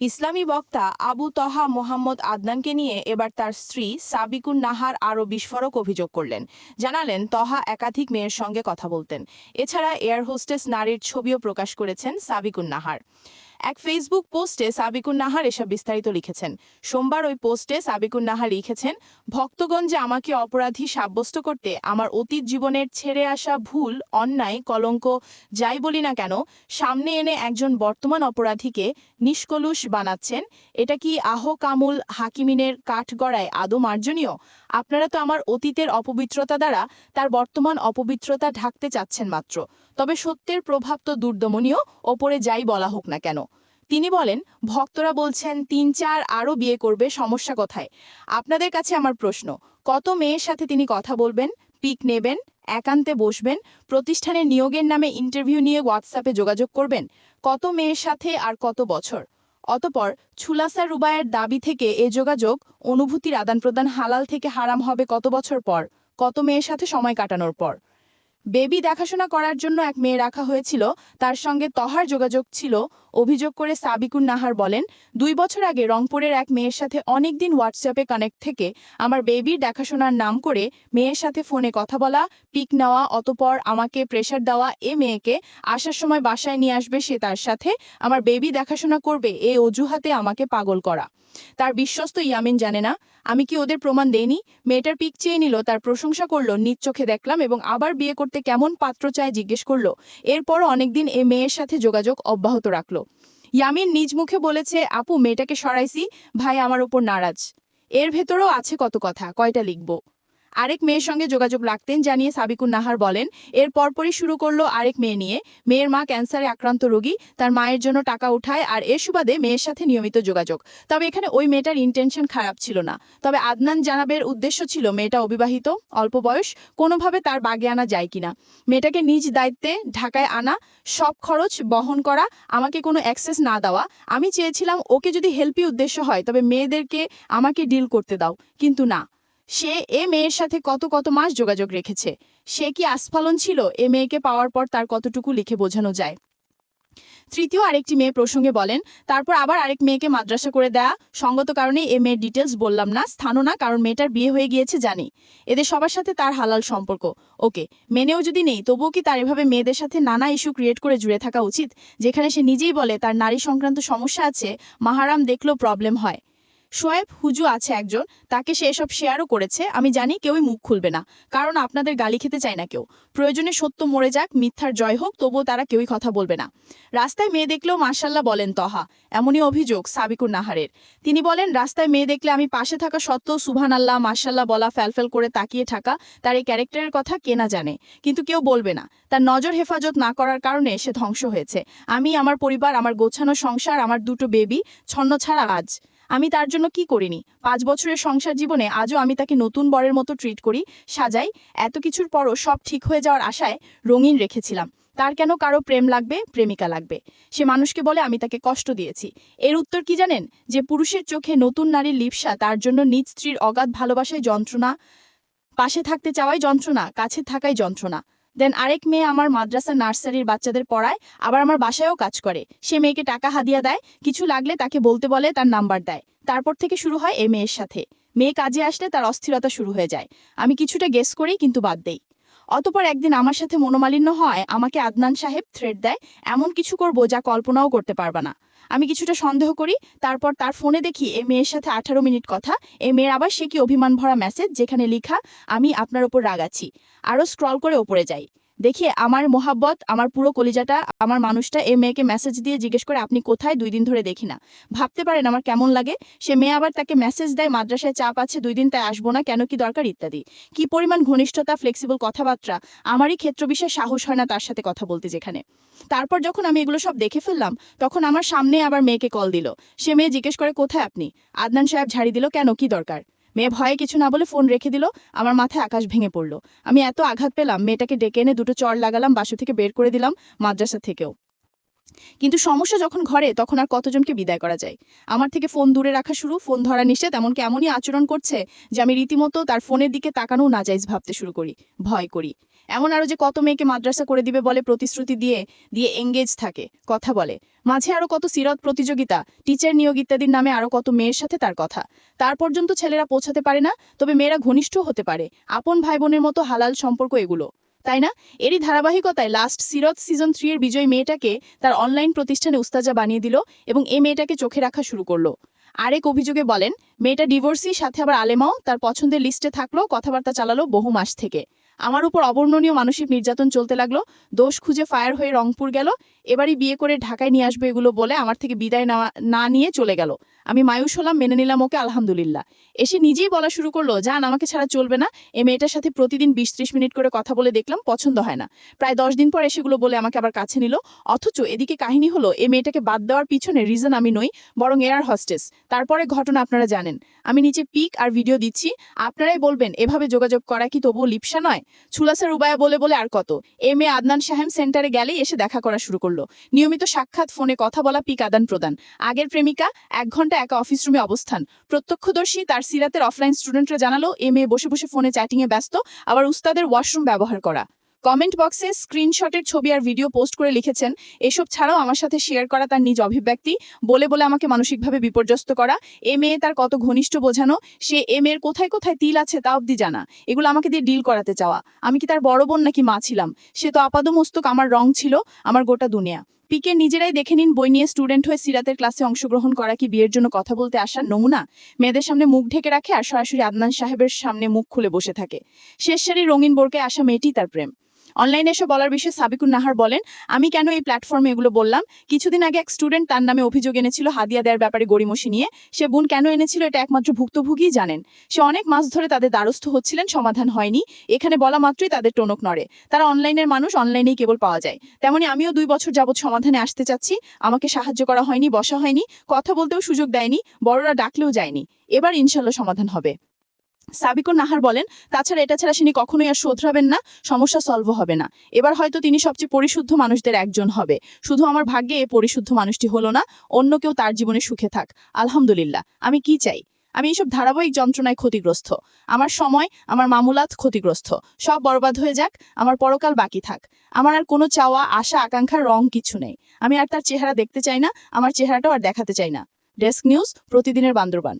ইসলামী বক্তা আবু তহা মোহাম্মদ আদনানকে নিয়ে এবার তার স্ত্রী সাবিকুন নাহার আরও বিস্ফোরক অভিযোগ করলেন। জানালেন, তহা একাধিক মেয়ের সঙ্গে কথা বলতেন। এছাড়া এয়ার হোস্টেস নারীর ছবিও প্রকাশ করেছেন সাবিকুন নাহার। এক ফেসবুক পোস্টে সাবিকুন নাহার এসব বিস্তারিত লিখেছেন। সোমবার ওই পোস্টে সাবিকুন নাহার লিখেছেন, ভক্তগণ যে আমাকে অপরাধী সাব্যস্ত করতে আমার অতীত জীবনের ছেড়ে আসা ভুল, অন্যায়, কলঙ্ক, যাই বলি না কেন, সামনে এনে একজন বর্তমান অপরাধীকে নিষ্কলুষ বানাচ্ছেন, এটা কি আহ কামুল হাকিমিনের কাঠগড়ায় আদৌ মার্জনীয়? আপনারা তো আমার অতীতের অপবিত্রতা দ্বারা তার বর্তমান অপবিত্রতা ঢাকতে চাচ্ছেন মাত্র। তবে সত্যের প্রভাব তো দুর্দমনীয়, ওপরে যাই বলা হোক না কেন। তিনি বলেন, ভক্তরা বলছেন, তিন চার আরও বিয়ে করবে, সমস্যা কোথায়? আপনাদের কাছে আমার প্রশ্ন, কত মেয়ের সাথে তিনি কথা বলবেন, পিক নেবেন, একান্তে বসবেন, প্রতিষ্ঠানের নিয়োগের নামে ইন্টারভিউ নিয়ে হোয়াটসঅ্যাপে যোগাযোগ করবেন, কত মেয়ের সাথে আর কত বছর? অতপর, ছুলাসা রুবায়ের দাবি থেকে এ যোগাযোগ, অনুভূতির আদান প্রদান হালাল থেকে হারাম হবে কত বছর পর, কত মেয়ের সাথে সময় কাটানোর পর। বেবি দেখাশোনা করার জন্য এক মেয়ে রাখা হয়েছিল। তার সঙ্গে তহার যোগাযোগ ছিল। অভিযোগ করে সাবিকুন নাহার বলেন, দুই বছর আগে রংপুরের এক মেয়ের সাথে অনেকদিন হোয়াটসঅ্যাপে কানেক্ট থেকে আমার বেবির দেখাশোনার নাম করে মেয়ের সাথে ফোনে কথা বলা পিক নেওয়া, অতপর আমাকে প্রেশার দেওয়া এ মেয়েকে আসার সময় বাসায় নিয়ে আসবে সে তার সাথে, আমার বেবি দেখাশোনা করবে এ অজুহাতে আমাকে পাগল করা। তার বিশ্বস্ত ইয়ামিন জানে না আমি কি ওদের প্রমাণ দেইনি? মেয়েটার পিক চেয়ে নিল, তার প্রশংসা করল, নিজ চোখে দেখলাম এবং আবার বিয়ে করতে কেমন পাত্র চায় জিজ্ঞেস করল। এরপর অনেকদিন এ মেয়ের সাথে যোগাযোগ অব্যাহত রাখল। ইয়ামিন নিজ মুখে বলেছে, আপু, মেয়েটাকে সরাইছি, ভাই আমার ওপর নারাজ। এর ভেতরেও আছে কত কথা, কয়টা লিখব? আরেক মেয়ের সঙ্গে যোগাযোগ রাখতেন, জানিয়ে সাবিকুন নাহার বলেন, এর পরপরই শুরু করল আরেক মেয়ে নিয়ে। মেয়ের মা ক্যান্সারে আক্রান্ত রোগী, তার মায়ের জন্য টাকা উঠায় আর এর সুবাদে মেয়ের সাথে নিয়মিত যোগাযোগ। তবে এখানে ওই মেয়েটার ইন্টেনশন খারাপ ছিল না। তবে আদনান জানাবের উদ্দেশ্য ছিল মেয়েটা অবিবাহিত, অল্প বয়স, কোনোভাবে তার বাগে আনা যায় কিনা। মেয়েটাকে নিজ দায়িত্বে ঢাকায় আনা, সব খরচ বহন করা, আমাকে কোনো অ্যাক্সেস না দেওয়া। আমি চেয়েছিলাম ওকে যদি হেল্পি উদ্দেশ্য হয়, তবে মেয়েদেরকে আমাকে ডিল করতে দাও। কিন্তু না। সে এ মেয়ের সাথে কত কত মাস যোগাযোগ রেখেছে। সে কি আস্ফালন ছিল? এ মেয়েকে পাওয়ার পর তার কতটুকু লিখে বোঝানো যায়। তৃতীয় আরেকটি মেয়ে প্রসঙ্গে বলেন, তারপর আবার আরেক মেয়েকে মাদ্রাসা করে দেয়া। সঙ্গত কারণে এ মেয়ের ডিটেলস বললাম না, স্থানও না, কারণ মেয়েটার বিয়ে হয়ে গিয়েছে, জানি। এদের সবার সাথে তার হালাল সম্পর্ক। ওকে, মেনেও যদি নেই, তবুও কি তার এভাবে মেয়েদের সাথে নানা ইস্যু ক্রিয়েট করে জুড়ে থাকা উচিত? যেখানে সে নিজেই বলে, তার নারী সংক্রান্ত সমস্যা আছে, মাহারাম দেখলেও প্রবলেম হয়। শোয়েব হুজু আছে একজন, তাকে সে এসব শেয়ারও করেছে। আমি জানি কেউই মুখ খুলবে না, কারণ আপনাদের গালি খেতে চায় না কেউ। প্রয়োজনে সত্য মরে যাক, মিথ্যার জয় হোক, তবুও তারা কেউই কথা বলবে না। রাস্তায় মেয়ে দেখলেও মার্শাল্লাহ বলেন তহা, এমনই অভিযোগ সাবিকুর নাহারের। তিনি বলেন, রাস্তায় মেয়ে দেখলে আমি পাশে থাকা সত্ত্বেও সুভান আল্লাহ মার্শাল্লাহ বলা ফ্যালফেল করে তাকিয়ে থাকা তার এই ক্যারেক্টারের কথা কে না জানে। কিন্তু কেউ বলবে না, তার নজর হেফাজত না করার কারণে সে ধ্বংস হয়েছে। আমি, আমার পরিবার, আমার গোছানো সংসার, আমার দুটো বেবি ছন্ন ছাড়া আজ। আমি তার জন্য কি করিনি? পাঁচ বছরের সংসার জীবনে আজও আমি তাকে নতুন বরের মতো ট্রিট করি, সাজাই, এত কিছুর পরও সব ঠিক হয়ে যাওয়ার আশায় রঙিন রেখেছিলাম। তার কেন কারও প্রেম লাগবে, প্রেমিকা লাগবে? সে মানুষকে বলে আমি তাকে কষ্ট দিয়েছি। এর উত্তর কি জানেন? যে পুরুষের চোখে নতুন নারীর লিপসা তার জন্য নিজ স্ত্রীর অগাধ ভালোবাসায় যন্ত্রণা, পাশে থাকতে চাওয়াই যন্ত্রণা, কাছে থাকাই যন্ত্রণা। দেন আরেক মেয়ে আমার মাদ্রাসা নার্সারির বাচ্চাদের পড়ায়, আবার আমার বাসায়ও কাজ করে। সে মেয়েকে টাকা হাদিয়া দেয়, কিছু লাগলে তাকে বলতে বলে, তার নাম্বার দেয়। তারপর থেকে শুরু হয় এ মেয়ের সাথে। মেয়ে কাজে আসলে তার অস্থিরতা শুরু হয়ে যায়। আমি কিছুটা গেস করি, কিন্তু বাদ দেই। অতপর একদিন আমার সাথে মনোমালিন্য হয়, আমাকে আদনান সাহেব থ্রেড দেয়, এমন কিছু করব যা কল্পনাও করতে পারবা না। আমি কিছুটা সন্দেহ করি, তারপর তার ফোনে দেখি এ মেয়ের সাথে আঠারো মিনিট কথা। এ মেয়ের আবার সে কি অভিমান ভরা মেসেজ যেখানে লেখা, আমি আপনার ওপর রাগাছি আরও স্ক্রল করে ওপরে যাই। দেখি আমার মোহাব্বত, আমার পুরো কলিজাটা, আমার মানুষটা এ মেয়েকে মেসেজ দিয়ে জিজ্ঞেস করে, আপনি কোথায়? দুই দিন ধরে দেখি না। ভাবতে পারেন আমার কেমন লাগে। সে মেয়ে আবার তাকে মেসেজ দেয়, মাদ্রাসায় চাপ আছে, দুই দিন তাই আসব না, কেন কি দরকার? ইত্যাদি। কি পরিমাণ ঘনিষ্ঠতা ফ্লেক্সিবল কথাবার্তা, আমারই ক্ষেত্র বিষয়ে সাহস হয় না তার সাথে কথা বলতে যেখানে। তারপর যখন আমি এগুলো সব দেখে ফেললাম, তখন আমার সামনে আবার মেয়েকে কল দিল। সে মেয়ে জিজ্ঞেস করে, কোথায় আপনি? আদনান সাহেব ঝাড়ি দিল, কেন? কি দরকার? মেয়ে ভয়ে কিছু না বলে ফোন রেখে দিল, আমার মাথায় আকাশ ভেঙে পড়ল। আমি এত আঘাত পেলাম, মেয়েটাকে ডেকে এনে দুটো চড় লাগালাম, বাসা থেকে বের করে দিলাম, মাদ্রাসা থেকেও। কিন্তু সমস্যা যখন ঘরে, তখন আর কতজনকে বিদায় করা যায়? আমার থেকে ফোন দূরে রাখা শুরু, ফোন ধরা নিষেধ, এমনকি এমনই আচরণ করছে যে আমি রীতিমতো তার ফোনের দিকে তাকানো নাজাইজ ভাবতে শুরু করি, ভয় করি। এমন আরও যে কত মেয়েকে মাদ্রাসা করে দিবে বলে প্রতিশ্রুতি দিয়ে দিয়ে এঙ্গেজ থাকে, কথা বলে। মাঝে আরও কত সিরত প্রতিযোগিতা, টিচার নিয়োগ ইত্যাদির নামে আরও কত মেয়ের সাথে তার কথা। তার পর্যন্ত ছেলেরা পৌঁছাতে পারে না, তবে মেয়েরা ঘনিষ্ঠ হতে পারে। আপন ভাই বোনের মতো হালাল সম্পর্ক এগুলো। তাই না? এরই ধারাবাহিকতায় লাস্ট সিরত সিজন থ্রি এর বিজয়ী মেয়েটাকে তার অনলাইন প্রতিষ্ঠানে উস্তাজা বানিয়ে দিল এবং এ মেয়েটাকে চোখে রাখা শুরু করল। আরেক অভিযোগে বলেন, মেয়েটা ডিভোর্সি সাথে আবার আলেমাও তার পছন্দের লিস্টে থাকল, কথাবার্তা চালালো বহু মাস থেকে। আমার উপর অবর্ণনীয় মানসিক নির্যাতন চলতে লাগল। দোষ খুঁজে ফায়ার হয়ে রংপুর গেল। এবারই বিয়ে করে ঢাকায় নিয়ে আসবে এগুলো বলে আমার থেকে বিদায় না নিয়ে চলে গেল। আমি মায়ুস হলাম, মেনে নিলাম, ওকে আলহামদুলিল্লাহ। এসে নিজেই বলা শুরু করল যান আমাকে ছাড়া চলবে না। এই মেয়েটার সাথে প্রতিদিন বিশ ত্রিশ মিনিট করে কথা বলে দেখলাম পছন্দ হয় না। প্রায় দশ দিন পর এসেগুলো বলে আমাকে আবার কাছে নিল। অথচ এদিকে কাহিনী হলো এই মেয়েটাকে বাদ দেওয়ার পিছনে রিজন আমি নই, বরং এয়ার হস্টেস তারপরে ঘটনা আপনারা জানেন। আমি নিচে পিক আর ভিডিও দিচ্ছি। আপনারাই বলবেন, এভাবে যোগাযোগ করা কি তবুও লিপসা নয়? ছুলাসের উবায়া বলে বলে আর কত। এ মেয়ে আদনান সাহেম সেন্টারে গেলেই এসে দেখা করা শুরু করল। নিয়মিত সাক্ষাৎ, ফোনে কথা বলা পিক আদান প্রদান আগের প্রেমিকা, এক ঘণ্টা একা অফিস রুমে অবস্থান। প্রত্যক্ষদর্শী তার সিরাতের অফলাইন স্টুডেন্টরা জানালো, এ মেয়ে বসে বসে ফোনে চ্যাটিংয়ে ব্যস্ত, আবার উস্তাদের ওয়াশরুম ব্যবহার করা। কমেন্ট বক্সে স্ক্রিনশটের ছবি আর ভিডিও পোস্ট করে লিখেছেন, এসব ছাড়াও আমার সাথে শেয়ার করা তার নিজ অভিব্যক্তি। বলে বলে আমাকে মানসিকভাবে বিপর্যস্ত করা। এ মেয়ে তার কত ঘনিষ্ঠ বোঝানো। সে এ মেয়ের কোথায় কোথায় তিল আছে তা অবধি জানা। এগুলো আমাকে দিয়ে ডিল করাতে চাওয়া। আমি কি তার বড় বোন নাকি মা ছিলাম? সে তো আপাদমস্তক আমার রং ছিল, আমার গোটা দুনিয়া। পিকে নিজেরাই দেখে নিন বই নিয়ে স্টুডেন্ট হয়ে সিরাতের ক্লাসে অংশগ্রহণ করা কি বিয়ের জন্য কথা বলতে আসার নমুনা? মেয়েদের সামনে মুখ ঢেকে রাখে আর সরাসরি আদনান সাহেবের সামনে মুখ খুলে বসে থাকে। শেষ সারি রঙিন বোরকে আসা মেয়েটি তার প্রেম। অনলাইনে এসে বলার বিষয়ে সাবিকুন নাহার বলেন, আমি কেন এই প্ল্যাটফর্মে এগুলো বললাম? কিছুদিন আগে এক স্টুডেন্ট তার নামে অভিযোগ এনেছিল হাদিয়া দেওয়ার ব্যাপারে গড়িমসি নিয়ে। সে বোন কেন এনেছিল এটা একমাত্র ভুক্তভোগীই জানেন। সে অনেক মাস ধরে তাদের দ্বারস্থ হচ্ছিলেন, সমাধান হয়নি। এখানে বলা মাত্রই তাদের টনক নড়ে। তারা অনলাইনের মানুষ অনলাইনেই কেবল পাওয়া যায়। তেমনি আমিও দুই বছর যাবৎ সমাধানে আসতে চাচ্ছি। আমাকে সাহায্য করা হয়নি, বসা হয়নি। কথা বলতেও সুযোগ দেয়নি। বড়রা ডাকলেও যায়নি। এবার ইনশাল্লাহ সমাধান হবে। সাবিকুর নাহার বলেন, তাছাড়া এটা ছাড়া তিনি কখনোই আর শোধরাবেন না, সমস্যা সলভ হবে না। এবার হয়তো তিনি সবচেয়ে পরিশুদ্ধ মানুষদের একজন হবে। শুধু আমার ভাগ্যে এ পরিশুদ্ধ মানুষটি হলো না, অন্য কেউ তার জীবনে সুখে থাক। আলহামদুলিল্লাহ, আমি কি চাই? আমি এইসব ধারাবাহিক যন্ত্রণায় ক্ষতিগ্রস্ত। আমার সময়, আমার মামুলাত ক্ষতিগ্রস্ত। সব বরবাদ হয়ে যাক, আমার পরকাল বাকি থাক। আমার আর কোনো চাওয়া, আশা, আকাঙ্ক্ষার রং কিছু নেই। আমি আর তার চেহারা দেখতে চাই না, আমার চেহারাটাও আর দেখাতে চাই না। ডেস্ক নিউজ, প্রতিদিনের বান্দরবান।